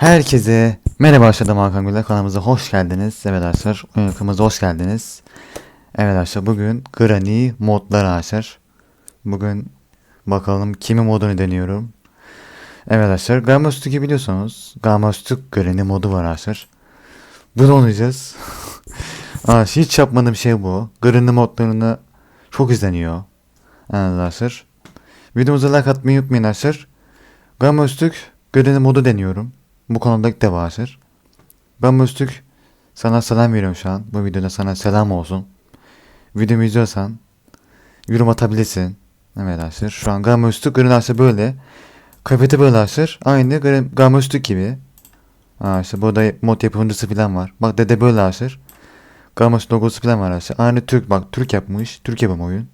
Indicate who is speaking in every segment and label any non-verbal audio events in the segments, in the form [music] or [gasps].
Speaker 1: Herkese merhaba aşağıda Hakan Güler kanalımıza hoş geldiniz. Evet arkadaşlar kanalımıza hoş geldiniz. Evet arkadaşlar bugün Granny modları arkadaşlar. Bugün bakalım kimi modunu deniyorum. Evet arkadaşlar Gamma Stuck'ı biliyorsunuz. Gamma Stuck Granny modu var arkadaşlar. Bunu oynayacağız. [laughs] Aa, hiç yapmadığım şey bu. Granny modlarını çok izleniyor. Evet arkadaşlar. Videomuza like atmayı unutmayın arkadaşlar. Gamma Stuck Granny modu deniyorum. Bu konuda açır. Ben Müstük sana selam veriyorum şu an. Bu videoda sana selam olsun. Videomu izliyorsan yorum atabilirsin. Evet arkadaşlar. Şu an ürün arkadaşlar böyle. Kıyafeti böyle arkadaşlar. Aynı Üstük gibi. Aa işte burada mod yapımcısı falan var. Bak dede böyle arkadaşlar. Gamma Üstük logosu falan var arkadaşlar. Aynı Türk bak Türk yapmış. Türk yapımı oyun.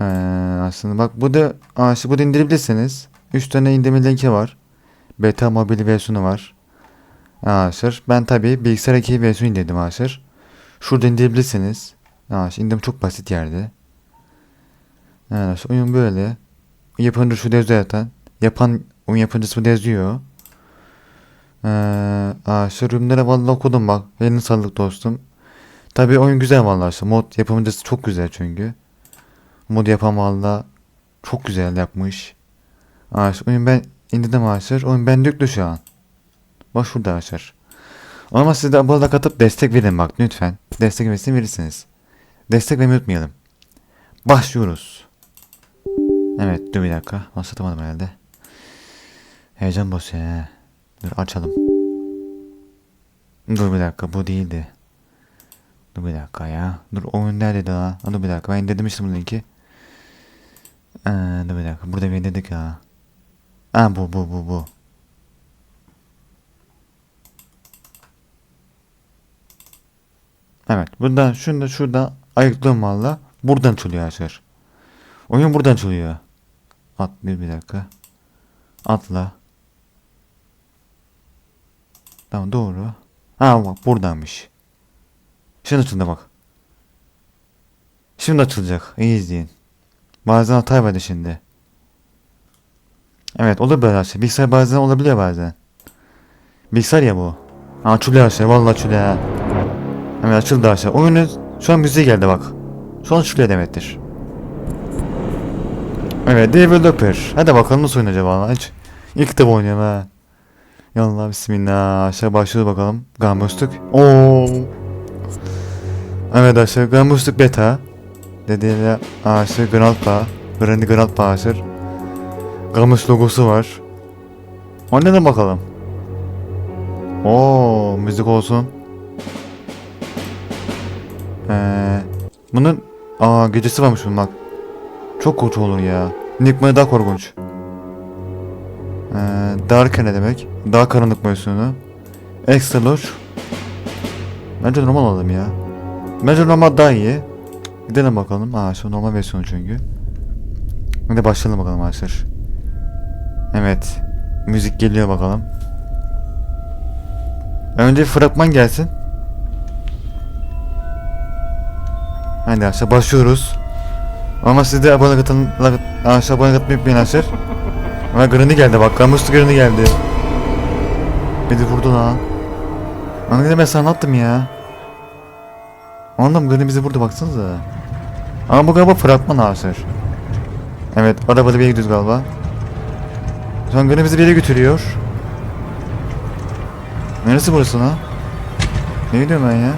Speaker 1: Ee, aslında bak bu da aa, işte bu da indirebilirsiniz. 3 tane indirme linki var. Beta mobil versiyonu var. Arkadaşlar ben tabi bilgisayar ekibi versiyonu indirdim arkadaşlar. Şurada indirebilirsiniz. Arkadaşlar indim çok basit yerde. Arkadaşlar oyun böyle. Yapımcı şurada yazıyor zaten. Yapan oyun yapımcısı yazıyor. Ee, arkadaşlar ürünlere vallahi okudum bak. Elini sağlık dostum. Tabi oyun güzel vallahi işte. Mod yapımcısı çok güzel çünkü. Mod yapan valla çok güzel yapmış. Arkadaşlar oyun ben indirdim arkadaşlar. Oyun bende yüklü şu an. Bak şurada arkadaşlar. Ama siz de abone katıp destek verin bak lütfen. Destek versin verirsiniz. Destek vermeyi unutmayalım. Başlıyoruz. Evet dur bir dakika. Başlatamadım herhalde. Heyecan basıyor he. Dur açalım. Dur bir dakika bu değildi. Dur bir dakika ya. Dur oyun neredeydi daha? Dur bir dakika ben indirmiştim bu linki. Ee, dur bir dakika burada bir indirdik ya. Ha bu bu bu bu. Evet buradan şunu da şurada ayıklıyorum valla. Buradan çalıyor arkadaşlar. Oyun buradan çalıyor. At bir, bir dakika. Atla. Tamam doğru. Ha bak buradanmış. Şimdi açıldı bak. Şimdi açılacak. İyi izleyin. Bazen hata verdi şimdi. Evet olur böyle şey. Bilgisayar bazen olabiliyor bazen. Bilgisayar ya bu. Ha, açılıyor her şey. Vallahi açılıyor ha. Evet açıldı her şey. Oyunun şu an müziği geldi bak. Şu an açılıyor demektir. Evet developer. Hadi bakalım nasıl oynayacak valla. Hiç ilk defa oynuyorum ha. Yallah bismillah. Aşağı başlıyoruz bakalım. Gambustuk. Oo. Evet aşağı Gambustuk beta. Dediğiyle aşağı Grandpa. Granny Grandpa aşağı. Gamus logosu var. Oynayalım bakalım. Oo, müzik olsun. Ee, bunun aa gecesi varmış bunun bak. Çok korkunç olur ya. Nickman'ı daha korkunç. Ee, dark ne demek? Daha karanlık versiyonu. Extra large. Bence normal alalım ya. Bence normal daha iyi. Gidelim bakalım. Aa şu normal versiyonu çünkü. Hadi başlayalım bakalım arkadaşlar. Evet. Müzik geliyor bakalım. Önce fragman gelsin. Hadi arkadaşlar başlıyoruz. Ama siz de abone katılın, arkadaşlar abone katmayı unutmayın arkadaşlar. Ama Granny geldi bak, Kamuslu Granny geldi. Beni vurdu lan. Anne ben sana attım ya. Anladım Granny bizi vurdu baksanıza. Ama bu galiba fragman arkadaşlar. Evet, arabada bir gidiyoruz galiba. Şu an Granny bizi bir yere götürüyor. Neresi burası lan? Ne diyorum ben ya?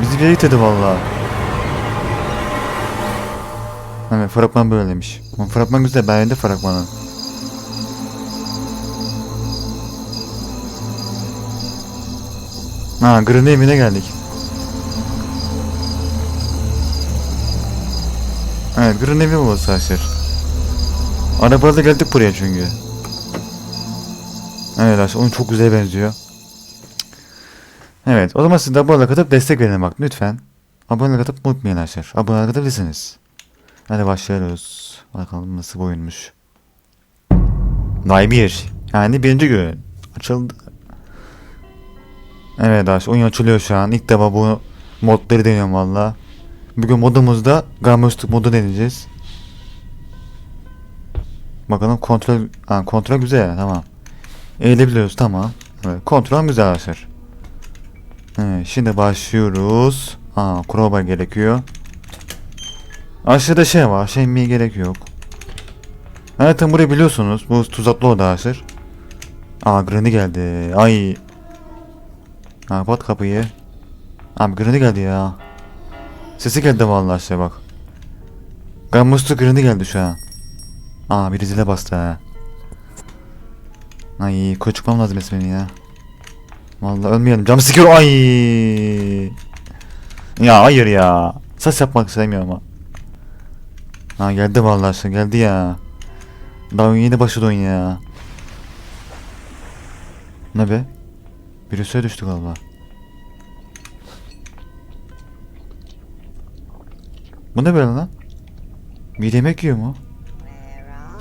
Speaker 1: Bizi bir yere getirdi valla. Evet fragman böylemiş. Ama fragman güzel beğendi fragmanı. Ha Granny evine geldik. Evet Granny evi burası arkadaşlar. Arabayla geldik buraya çünkü. Evet oyun çok güzel benziyor. Evet o zaman siz de abone katıp destek verin bak lütfen. Abone katıp unutmayın arkadaşlar. Abone katabilirsiniz. Hadi başlıyoruz. Bakalım nasıl bir oyunmuş. 1. Yani birinci gün. Açıldı. Evet arkadaşlar oyun açılıyor şu an. İlk defa bu modları deniyorum valla. Bugün modumuzda Gamostuk modu deneyeceğiz. Bakalım kontrol ha, kontrol güzel tamam. Eğilebiliyoruz tamam. Evet, kontrol güzel arkadaşlar. Evet, şimdi başlıyoruz. Aa, crowbar gerekiyor. Aşağıda şey var. Şey mi gerek yok. Tam burayı biliyorsunuz. Bu tuzaklı oda arkadaşlar. Aa Granny geldi. Ay. Ha, kapat kapıyı. Abi Granny geldi ya. Sesi geldi vallahi işte bak. Gammuslu Granny geldi şu an. Aa biri zile bastı ha. Ay koç çıkmam lazım esmeni ya. Vallahi ölmeyelim. Cam sikiyor. Ay. Ya hayır ya. Ses yapmak istemiyorum ama. Ha geldi vallahi işte geldi ya. Daha yeni başladı oyun ya. Ne be? Virüse düştü galiba. Bu ne böyle lan? Bir yemek yiyor mu?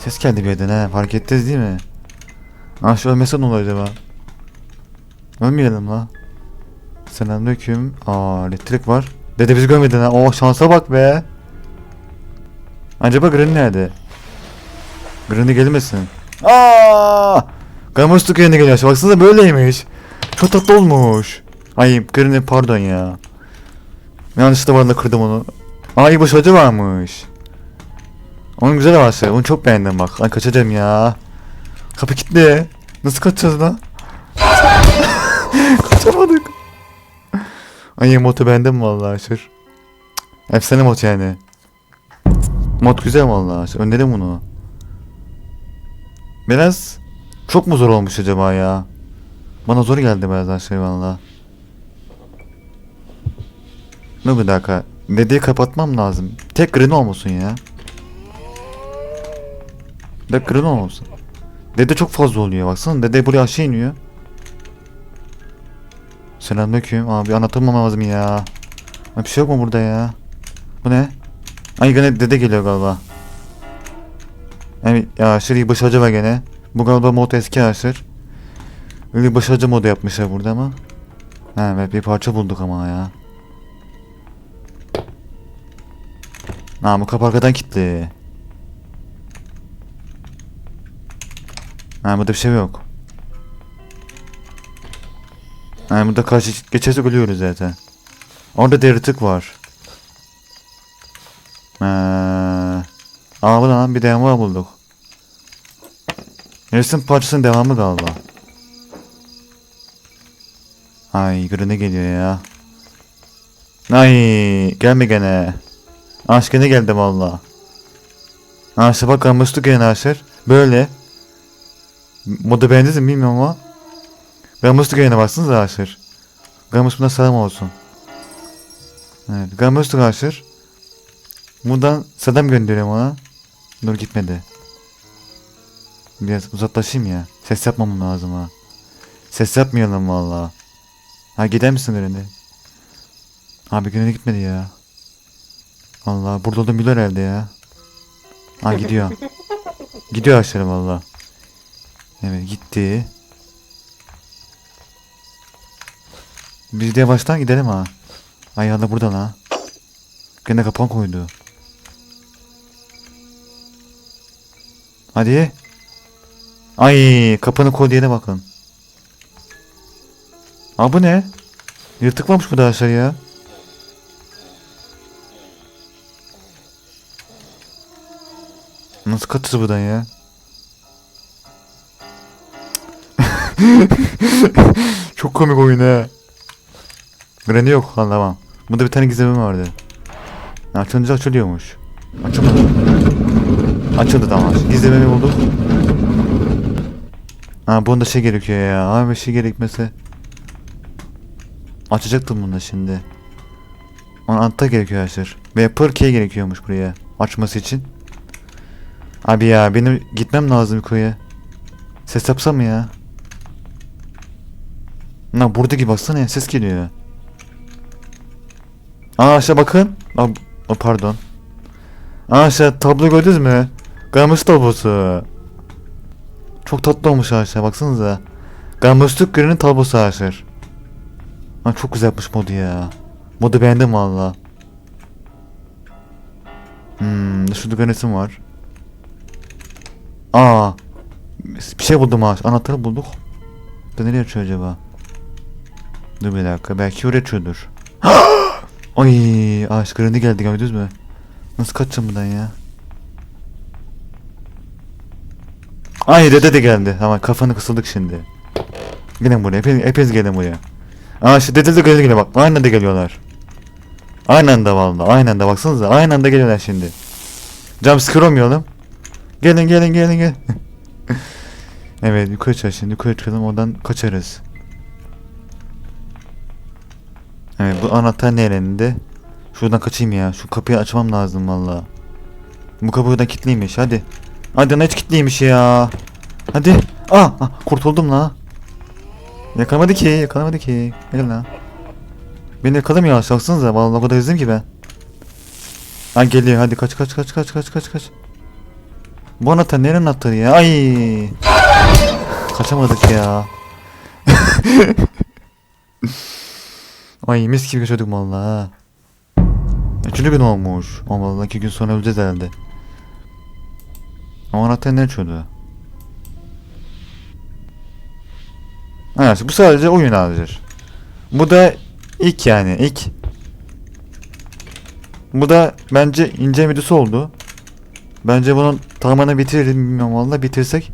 Speaker 1: Ses geldi bir yerden ha. Fark ettiniz değil mi? Ah şu ölmese ne olur acaba? Ölmeyelim la. Selamünaleyküm. Aa elektrik var. Dede bizi görmedin ha. Oh şansa bak be. Acaba Granny nerede? Granny gelmesin. Aa! Gamustuk yerine geliyor. Baksanıza böyleymiş. Çok tatlı olmuş. Ay Granny pardon ya. Yanlışlıkla varla kırdım onu. Ay bu hoca varmış. Onun güzel havası. Onu çok beğendim bak. Ay kaçacağım ya. Kapı kilitli. Nasıl kaçacağız lan? [laughs] Kaçamadık. Ay modu beğendim vallahi aşır. Efsane mod yani. Mod güzel vallahi. Öneririm bunu. Biraz çok mu zor olmuş acaba ya? Bana zor geldi biraz şey valla. Ne bir dakika. Dediği kapatmam lazım. Tek green olmasın ya. Green olmasın. Dede çok fazla oluyor baksana. Dede buraya aşağı iniyor. Selamünaleyküm. Abi anlatılmam lazım ya. Bir şey yok mu burada ya? Bu ne? Ay gene dede geliyor galiba. Evet ya aşırı başarıcı var gene. Bu galiba mod eski aşır. Öyle başarıcı modu yapmışlar burada ama. Ha, evet bir parça bulduk ama ya. Ha bu kapı arkadan kilitli. Ha burada bir şey yok. Ha burada karşı geçersek ölüyoruz zaten. Orada da yaratık var. Ha. Aa bu lan bir devamı bulduk. Resim parçasının devamı galiba. Ay ne geliyor ya. Ay gelme gene. Aşk gene geldi valla. Aşağı bak kalmıştık gene aşır. Böyle. Moda beğendiniz mi bilmiyorum ama. Gamustuk yayına baksanıza aşır. Gamus buna selam olsun. Evet Gamustuk aşır. Buradan selam gönderiyorum ona. Dur gitmedi. Biraz uzaklaşayım ya. Ses yapmamam lazım ha. Ses yapmayalım valla. Ha gider misin Granny? Abi Granny gitmedi ya. Allah burada da Müller herhalde ya. Ha gidiyor. [laughs] gidiyor aşağı valla. Evet gitti. Biz de yavaştan gidelim ha. Ay ya da burada la. Gene kapan koydu. Hadi. Ay kapını koy diyene bakın. Aa bu ne? Yırtık varmış bu da aşağıya. Nasıl katız buradan ya? [laughs] Çok komik oyun ha. Granny yok ha tamam. Bunda bir tane gizemim vardı. Açılınca açılıyormuş. Açılmadı. Açıldı tamam. Gizemimi bulduk. Ha bunda şey gerekiyor ya. Abi şey gerekmese. Açacaktım bunu da şimdi. Ona anahtar gerekiyor arkadaşlar. Ve per key gerekiyormuş buraya. Açması için. Abi ya benim gitmem lazım yukarıya. Ses yapsam ya? Na buradaki baksana ya ses geliyor. Aa aşağı bakın. Aa, pardon. Aa aşağı tablo gördünüz mü? Gamus tablosu. Çok tatlı olmuş aşağı baksanıza. Gamusluk görünün tablosu aşağı. Aa, çok güzel yapmış modu ya. Modu beğendim valla. Hmm, şurada resim var. Aa. Bir şey buldum ağaç. Anahtarı bulduk. Da nereye açıyor acaba? Dur bir dakika. Belki oraya açıyordur. [gasps] Ay ağaç kırıldı geldi gördünüz mü? Nasıl kaçacağım buradan ya? Ay dede de geldi. Ama kafanı kısıldık şimdi. Gelin buraya. Hepiniz, hepiniz gelin buraya. Aa şu dede de geliyor bak. Aynı anda geliyorlar. Aynı anda vallahi. Aynı anda baksanıza. Aynı anda geliyorlar şimdi. Cam sıkır olmayalım. Gelin gelin gelin gelin. [laughs] evet yukarı çıkalım şimdi. Yukarı çıkalım oradan kaçarız. Evet bu anahtar ne elinde? Şuradan kaçayım ya. Şu kapıyı açmam lazım valla. Bu kapı buradan kilitliymiş. Hadi. Hadi ne kilitliymiş ya. Hadi. Ah, ah kurtuldum la. Yakalamadı ki. Yakalamadı ki. Gel la. Beni yakalamıyor. Baksanıza. Vallahi o kadar hızlıyım ki ben. Ha geliyor. Hadi kaç kaç kaç kaç kaç kaç kaç. Bu anahtar nerenin anahtarı ya? Ay. Kaçamadık ya. [laughs] Ay mis gibi kaçıyorduk valla. Üçüncü gün olmuş. Ama vallahi iki gün sonra öleceğiz herhalde. O anahtar ne açıyordu? Evet bu sadece oyun halidir. Bu da ilk yani ilk. Bu da bence ince videosu oldu. Bence bunun tamamını bitirelim bilmiyorum valla bitirsek.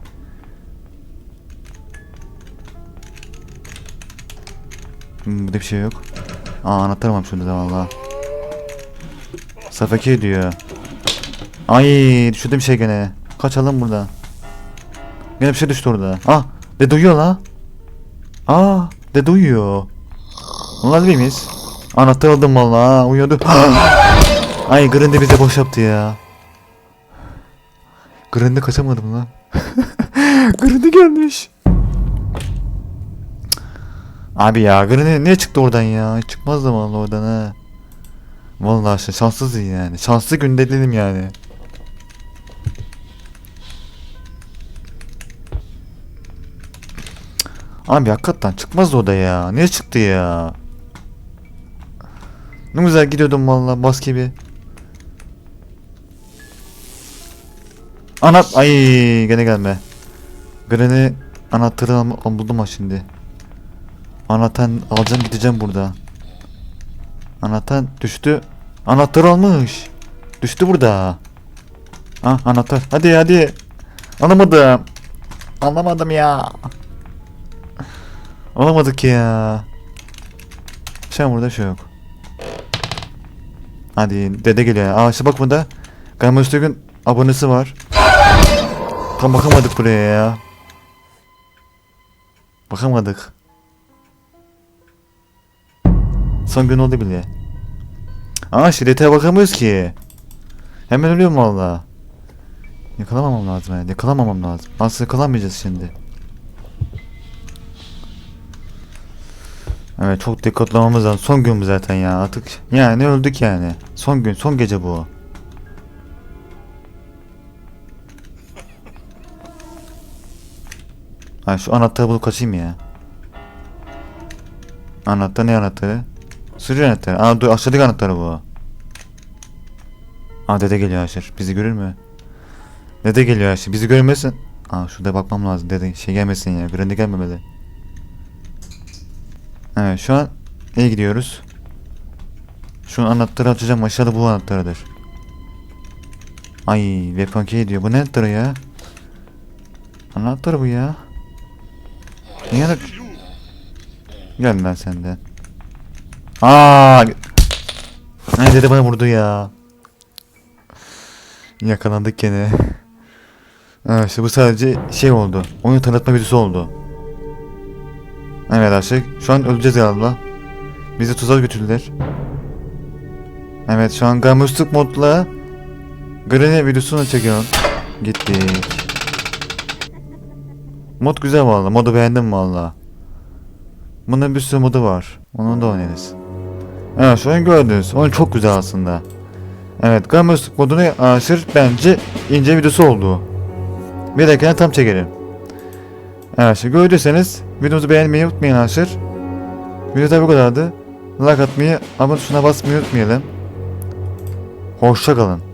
Speaker 1: Hmm, burada bir şey yok. Aa anahtar varmış da valla. Safake diyor. Ay düşürdü bir şey gene. Kaçalım burada. Gene bir şey düştü orada. Ah dede uyuyor la. Aa dede uyuyor. Onlar değil miyiz? Anahtar aldım valla uyuyordu. [gasps] Ay Grinde bize boş yaptı ya. Grinde kaçamadım lan. [laughs] Grinde gelmiş. Abi ya Grinde niye çıktı oradan ya? Çıkmaz da vallahi oradan ha. Vallahi işte şanssız yani. Şanslı günde dedim yani. Abi hakikaten çıkmaz o da ya. Niye çıktı ya? Ne güzel gidiyordum vallahi bas gibi. Anahtar ay gene gelme. Granny anahtarı buldum ha şimdi. Anahtar alacağım gideceğim burada. Anahtar düştü. Anahtar almış. Düştü burada. Ah anahtar. Hadi hadi. Alamadım. Anlamadım ya. Alamadık ya. Sen burada şey yok. Hadi dede geliyor. Aa işte bak bunda. Galiba Öztürk'ün abonesi var. Tam bakamadık buraya ya. Bakamadık. Son gün oldu bile. Aa şiddete bakamıyoruz ki. Hemen ölüyorum valla. Yakalamamam lazım yani. Yakalamamam lazım. Aslında yakalamayacağız şimdi. Evet çok dikkatli lazım. Son gün bu zaten ya artık. Yani öldük yani. Son gün, son gece bu. Ha şu anahtarı bulup kaçayım ya. Anahtar ne anahtarı? Sürücü anahtarı. Aa dur aşağıdaki anahtarı bu. Aa dede geliyor Aşır. Bizi görür mü? Dede geliyor Aşır. Bizi görmesin. Aa şurada bakmam lazım dede. Şey gelmesin ya. Grande gelmemeli. Evet şu an iyi gidiyoruz. Şu anahtarı açacağım. Aşağıda bu anahtarıdır. Ay weapon key diyor. Bu ne anahtarı ya? Anahtar bu ya. Niye ana... Gel lan senden. Aa! Ay dedi bana vurdu ya. Yakalandık gene. Evet işte bu sadece şey oldu. Oyunu tanıtma videosu oldu. Evet Aşık. Şu an öleceğiz galiba. Bizi tuzağa götürdüler. Evet şu an Gamustuk modla Granny videosunu çekiyorum. Gittik. Mod güzel valla. Modu beğendim valla. Bunun bir sürü modu var. Onu da oynarız. Evet şu gördünüz. Oyun çok güzel aslında. Evet Gamustuk modunu aşır bence ince videosu oldu. Bir dakika tam çekelim. Evet şimdi gördüyseniz videomuzu beğenmeyi unutmayın arkadaşlar. Video da bu kadardı. Like atmayı, abone tuşuna basmayı unutmayalım. Hoşça kalın.